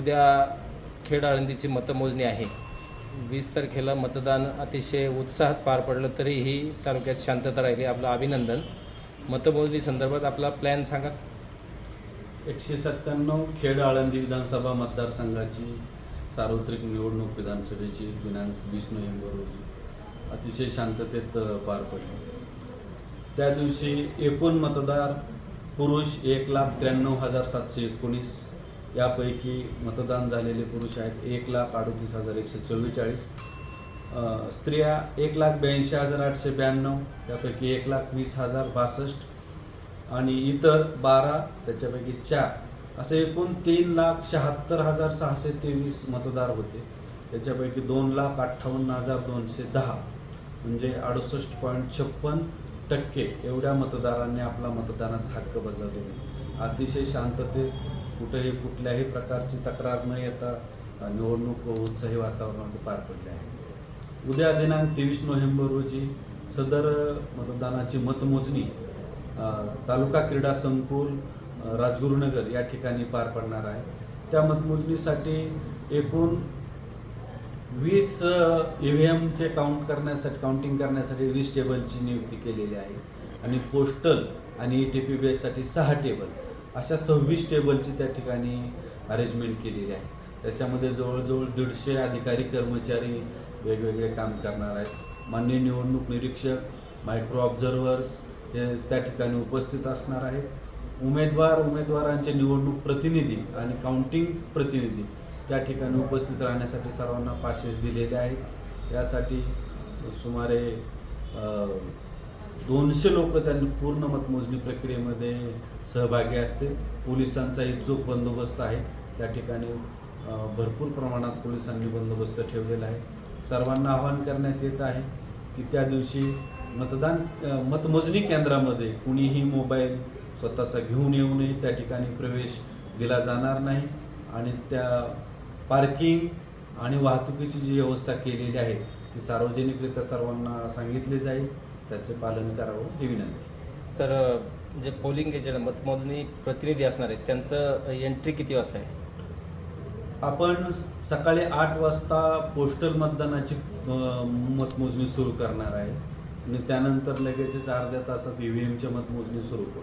उद्या खेड आळंदीची मतमोजणी आहे. वीस तारखेला मतदान अतिशय उत्साहात पार पडलं तरीही तालुक्यात शांतता राहिली. आपलं अभिनंदन. मतमोजणी संदर्भात आपला प्लॅन सांगा. एकशे सत्त्याण्णव खेड आळंदी विधानसभा मतदारसंघाची सार्वत्रिक निवडणूक विधानसभेची दिनांक वीस नोव्हेंबर रोजी. अतिशय शांततेत पार पडली. त्या दिवशी एकूण मतदार पुरुष एक लाख त्र्याण्णव हजार सातशे एकोणीस यापैकी मतदान झालेले पुरुष आहेत एक लाख अडतीस हजार एकशे चव्वेचाळीस. स्त्रिया एक लाख ब्याऐंशी हजार आठशे ब्याण्णव त्यापैकी एक लाख वीस हजार बासष्ट आणि इतर बारा त्याच्यापैकी चार असे एकूण तीन लाख शहात्तर हजार सहाशे तेवीस मतदार होते. त्याच्यापैकी दोन लाख अठ्ठावन्न हजार दोनशे दहा म्हणजे अडुसष्ट पॉईंट छप्पन टक्के एवढ्या मतदारांनी आपला मतदानाचा हक्क बजावलेला अतिशय शांततेत कुठेही कुठल्याही प्रकारची तक्रार न येता निवडणूक उत्साही वातावरणामध्ये पार पडली आहे. उद्या दिनांक तेवीस नोव्हेंबर रोजी सदर मतदानाची मतमोजणी तालुका क्रीडा संकुल राजगुरुनगर या ठिकाणी पार पडणार आहे. त्या मतमोजणीसाठी एकूण वीस ई व्ही एमचे काउंट करण्यासाठी काउंटिंग करण्यासाठी वीस टेबलची नियुक्ती केलेली आहे. आणि पोस्टल आणि ई टी पी बेससाठी सहा टेबल अशा सव्वीस टेबलची त्या ठिकाणी अरेंजमेंट केलेली आहे. त्याच्यामध्ये जवळजवळ दीडशे अधिकारी कर्मचारी वेगवेगळे काम करणार आहेत. मान्य निवडणूक निरीक्षक मायक्रो ऑब्झर्वर्स हे त्या ठिकाणी उपस्थित असणार आहेत. उमेदवार उमेदवारांचे निवडणूक प्रतिनिधी आणि काउंटिंग प्रतिनिधी त्या ठिकाणी उपस्थित राहण्यासाठी सर्वांना पासेस दिलेले आहेत. यासाठी सुमारे दोनशे लोक त्यांनी पूर्ण मतमोजणी प्रक्रियेमध्ये सहभागी असतील. पोलिसांचाही चोख बंदोबस्त आहे त्या ठिकाणी भरपूर प्रमाणात पोलिसांनी बंदोबस्त ठेवलेला आहे. सर्वांना आवाहन करण्यात येत आहे की त्या दिवशी मतदान मतमोजणी केंद्रामध्ये कुणीही मोबाईल स्वतःचा घेऊन येऊ नये त्या ठिकाणी प्रवेश दिला जाणार नाही. आणि त्या पार्किंग आणि वाहतुकीची जी व्यवस्था केलेली आहे ती सार्वजनिकरित्या सर्वांना सांगितली जाईल. त्याचे पालन करावं ही विनंती. सर जे पोलिंग एजंट मतमोजणी प्रतिनिधी असणार आहेत त्यांचं एंट्री किती वाजता आहे? आपण सकाळी आठ वाजता पोस्टल मतदानाची मतमोजणी सुरू करणार आहे. आणि त्यानंतर लगेचच अर्ध्या तासात ई व्ही एमच्या मतमोजणी सुरू करू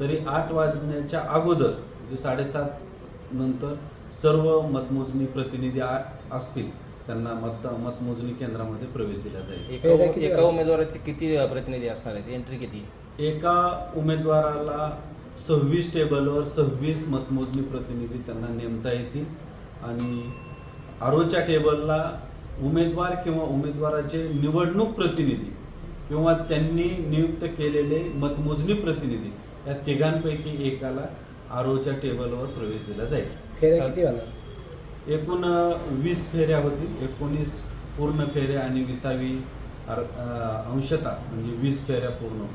तरी आठ वाजण्याच्या अगोदर म्हणजे साडेसात नंतर सर्व मतमोजणी प्रतिनिधी आ- असतील. त्यांना मत मतमोजणी केंद्रामध्ये प्रवेश दिला जाईल. एका एका उमेदवाराचे किती प्रतिनिधी असणार आहेत? एंट्री किती एका उमेदवाराला सव्वीस टेबलवर सव्वीस मतमोजणी प्रतिनिधी त्यांना नेमता येतील. आणि आरोच्या टेबलला उमेदवार किंवा उमेदवाराचे निवडणूक प्रतिनिधी किंवा त्यांनी नियुक्त केलेले मतमोजणी प्रतिनिधी या तिघांपैकी एकाला आरोच्या टेबलवर प्रवेश दिला जाईल. एकूण वीस फेऱ्या होतील एकोणीस पूर्ण फेऱ्या आणि विसावी अंशता म्हणजे वीस फेऱ्या पूर्ण.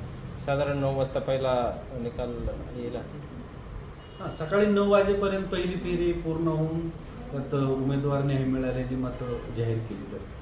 साधारण नऊ वाजता पहिला निकाल येईल. हा, सकाळी नऊ वाजेपर्यंत पहिली फेरी पूर्ण होऊन त्यात उमेदवार न्याय मिळालेली मतं जाहीर केली जाते